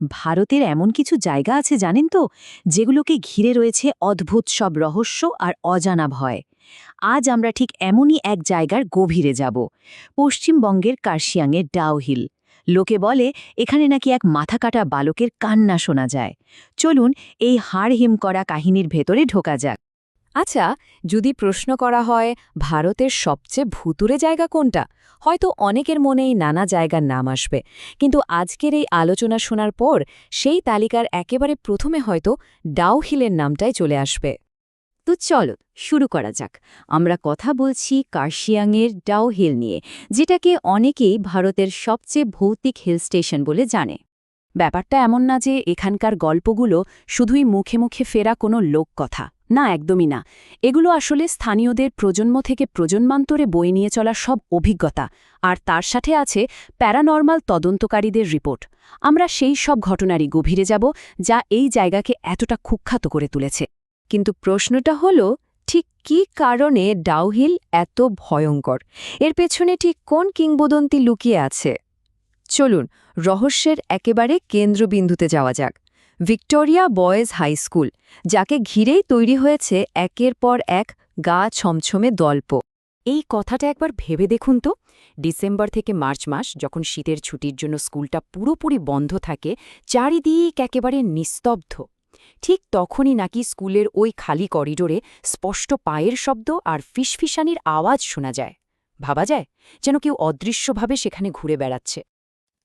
ভারতের এমন কিছু জায়গা আছে জানেন তো, যেগুলোকে ঘিরে রয়েছে অদ্ভুত সব রহস্য আর অজানা ভয়। আজ আমরা ঠিক এমনই এক জায়গার গভীরে যাব, পশ্চিমবঙ্গের কার্শিয়াংয়ের ডাউহিল লোকে বলে, এখানে নাকি এক মাথা কাটা বালকের কান্না শোনা যায়। চলুন এই হাড় হিম করা কাহিনীর ভেতরে ঢোকা যাক। আচ্ছা যদি প্রশ্ন করা হয়, ভারতের সবচেয়ে ভুতুরে জায়গা কোনটা? হয়তো অনেকের মনেই নানা জায়গার নাম আসবে। কিন্তু আজকের এই আলোচনা শোনার পর, সেই তালিকার একেবারে প্রথমে হয়তো ডাউহিলের নামটাই চলে আসবে। তো চলো, শুরু করা যাক। আমরা কথা বলছি কার্শিয়াংয়ের ডাউহিল নিয়ে, যেটাকে অনেকেই ভারতের সবচেয়ে ভৌতিক হিল স্টেশন বলে জানে। ব্যাপারটা এমন না যে এখানকার গল্পগুলো শুধুই মুখে মুখে ফেরা কোনো লোককথা না, একদমই না। এগুলো আসলে স্থানীয়দের প্রজন্ম থেকে প্রজন্মান্তরে বই নিয়ে চলা সব অভিজ্ঞতা, আর তার সাথে আছে প্যারানর্মাল তদন্তকারীদের রিপোর্ট। আমরা সেই সব ঘটনারই গভীরে যাব, যা এই জায়গাকে এতটা কুখ্যাত করে তুলেছে। কিন্তু প্রশ্নটা হলো, ঠিক কী কারণে ডাউহিল এত ভয়ঙ্কর? এর পেছনে ঠিক কোন কিংবদন্তি লুকিয়ে আছে? চলুন, রহস্যের একেবারে কেন্দ্রবিন্দুতে যাওয়া যাক। ভিক্টোরিয়া বয়েজ হাই স্কুল, যাকে ঘিরেই তৈরি হয়েছে একের পর এক গা ছমছমে দল্প। এই কথাটা একবার ভেবে দেখুন তো। ডিসেম্বর থেকে মার্চ মাস, যখন শীতের ছুটির জন্য স্কুলটা পুরোপুরি বন্ধ থাকে, চারিদিক একেবারে নিস্তব্ধ। ঠিক তখনই নাকি স্কুলের ওই খালি করিডোরে স্পষ্ট পায়ের শব্দ আর ফিসফিসানির আওয়াজ শোনা যায়। ভাবা যায়? যেন কেউ অদৃশ্যভাবে সেখানে ঘুরে বেড়াচ্ছে।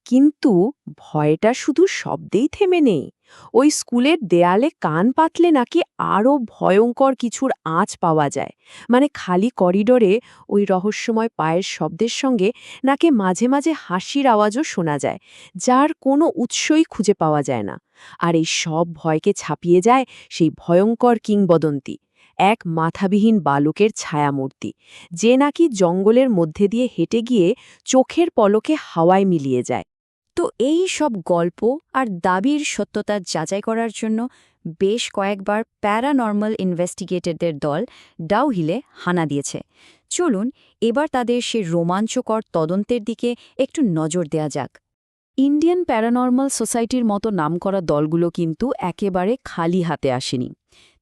কিন্তু ভয়টা শুধু শব্দেই থেমে নেই। ওই স্কুলের দেয়ালে কান পাতলে নাকি আরও ভয়ঙ্কর কিছুর আঁচ পাওয়া যায়। মানে খালি করিডোরে ওই রহস্যময় পায়ের শব্দের সঙ্গে নাকি মাঝে মাঝে হাসির আওয়াজও শোনা যায়, যার কোনো উৎসই খুঁজে পাওয়া যায় না। আর এই সব ভয়কে ছাপিয়ে যায় সেই ভয়ঙ্কর কিংবদন্তি, এক মাথাবিহীন বালকের ছায়ামূর্তি, যে নাকি জঙ্গলের মধ্যে দিয়ে হেঁটে গিয়ে চোখের পলকে হাওয়ায় মিলিয়ে যায়। তো এই সব গল্প আর দাবির সত্যতা যাচাই করার জন্য বেশ কয়েকবার প্যারানর্মাল ইনভেস্টিগেটরদের দল ডাউহিলে হানা দিয়েছে। চলুন এবার তাদের সে রোমাঞ্চকর তদন্তের দিকে একটু নজর দেয়া যাক। ইন্ডিয়ান প্যারানর্মাল সোসাইটির মতো নামকরা দলগুলো কিন্তু একেবারে খালি হাতে আসেনি।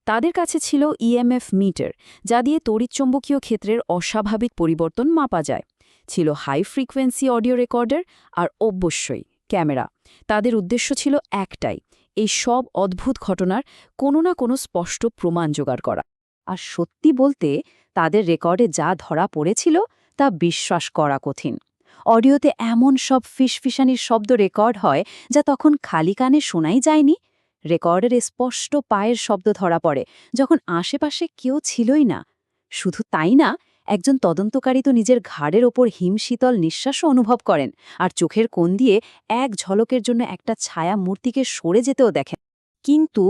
তাদের কাছে ছিল ইএমএফ মিটার, যা দিয়ে তড়িৎচম্বকীয় ক্ষেত্রের অস্বাভাবিক পরিবর্তন মাপা যায়। ছিল হাই ফ্রিকোয়েন্সি অডিও রেকর্ডার আর অবশ্যই ক্যামেরা। তাদের উদ্দেশ্য ছিল একটাই, এই সব অদ্ভুত ঘটনার কোনো না কোনো স্পষ্ট প্রমাণ জোগাড় করা। আর সত্যি বলতে, তাদের রেকর্ডে যা ধরা পড়েছিল, তা বিশ্বাস করা কঠিন। অডিওতে এমন সব ফিসফিসানির শব্দ রেকর্ড হয়, যা তখন খালি কানে শোনাই যায়নি। রেকর্ডের স্পষ্ট পায়ের শব্দ ধরা পড়ে, যখন আশেপাশে কেউ ছিলই না। শুধু তাই না একজন তদন্তকারী তো নিজের ঘাড়ের ওপর হিমশীতল নিঃশ্বাসও অনুভব করেন, আর চোখের কোণ দিয়ে এক ঝলকের জন্য একটা ছায়া মূর্তিকে সরে যেতেও দেখেন। কিন্তু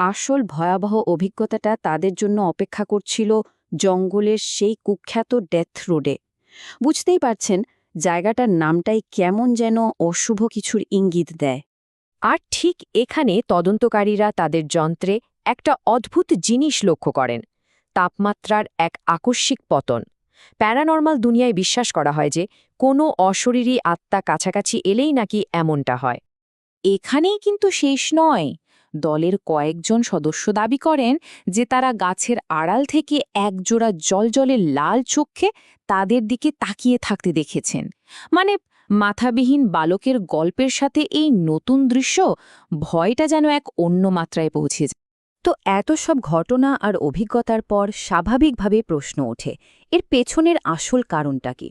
আসল ভয়াবহ অভিজ্ঞতাটা তাদের জন্য অপেক্ষা করছিল জঙ্গলের সেই কুখ্যাত ডেথ রোডে। বুঝতেই পারছেন জায়গাটার নামটাই কেমন যেন অশুভ কিছুর ইঙ্গিত দেয়। আর ঠিক এখানে তদন্তকারীরা তাদের যন্ত্রে একটা অদ্ভুত জিনিস লক্ষ্য করেন। তাপমাত্রার এক আকস্মিক পতন। প্যারানর্মাল দুনিয়ায় বিশ্বাস করা হয় যে, কোনো অশরীরী আত্মা কাছাকাছি এলেই নাকি এমনটা হয়। এখানেই কিন্তু শেষ নয়। দলের কয়েকজন সদস্য দাবি করেন যে, তারা গাছের আড়াল থেকে একজোড়া জলজলের লাল চোখে তাদের দিকে তাকিয়ে থাকতে দেখেছেন। মানে মাথাবিহীন বালকের গল্পের সাথে এই নতুন দৃশ্য ভয়টা যেন এক অন্য মাত্রায় পৌঁছে যায়। তো এত সব ঘটনা আর অভিজ্ঞতার পর স্বাভাবিকভাবে প্রশ্ন ওঠে, এর পেছনের আসল কারণটা কি?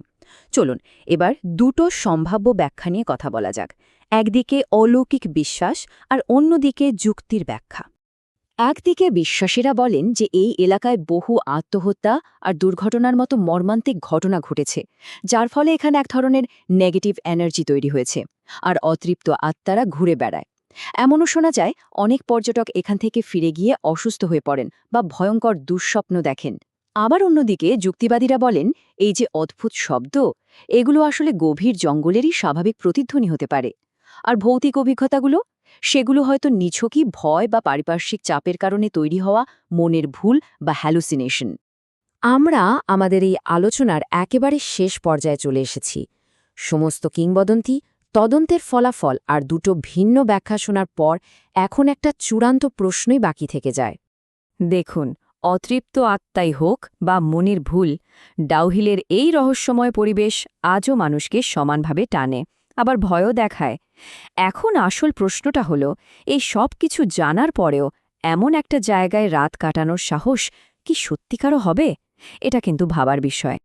চলুন, এবার দুটো সম্ভাব্য ব্যাখ্যা নিয়ে কথা বলা যাক, একদিকে অলৌকিক বিশ্বাস আর অন্যদিকে যুক্তির ব্যাখ্যা। একদিকে বিশ্বাসীরা বলেন যে এই এলাকায় বহু আত্মহত্যা আর দুর্ঘটনার মতো মর্মান্তিক ঘটনা ঘটেছে, যার ফলে এখানে এক ধরনের নেগেটিভ এনার্জি তৈরি হয়েছে, আর অতৃপ্ত আত্মারা ঘুরে বেড়ায়। এমনও শোনা যায়, অনেক পর্যটক এখান থেকে ফিরে গিয়ে অসুস্থ হয়ে পড়েন বা ভয়ঙ্কর দুঃস্বপ্ন দেখেন। আবার অন্যদিকে যুক্তিবাদীরা বলেন, এই যে অদ্ভুত শব্দ, এগুলো আসলে গভীর জঙ্গলেরই স্বাভাবিক প্রতিধ্বনি হতে পারে। আর ভৌতিক অভিজ্ঞতাগুলো? সেগুলো হয়তো নিছকই ভয় বা পারিপার্শ্বিক চাপের কারণে তৈরি হওয়া মনের ভুল বা হ্যালুসিনেশন আমরা আমাদের এই আলোচনার একেবারে শেষ পর্যায়ে চলে এসেছি। সমস্ত কিংবদন্তি তদন্তের ফলাফল আর দুটো ভিন্ন ব্যাখ্যা শোনার পর এখন একটা চূড়ান্ত প্রশ্নই বাকি থেকে যায়। দেখুন, অতৃপ্ত আত্মাই হোক বা মনির ভুল, ডাউহিলের এই রহস্যময় পরিবেশ আজও মানুষকে সমানভাবে টানে, আবার ভয়ও দেখায়। এখন আসল প্রশ্নটা হল, এই সব কিছু জানার পরেও এমন একটা জায়গায় রাত কাটানোর সাহস কি সত্যিকারও হবে? এটা কিন্তু ভাবার বিষয়।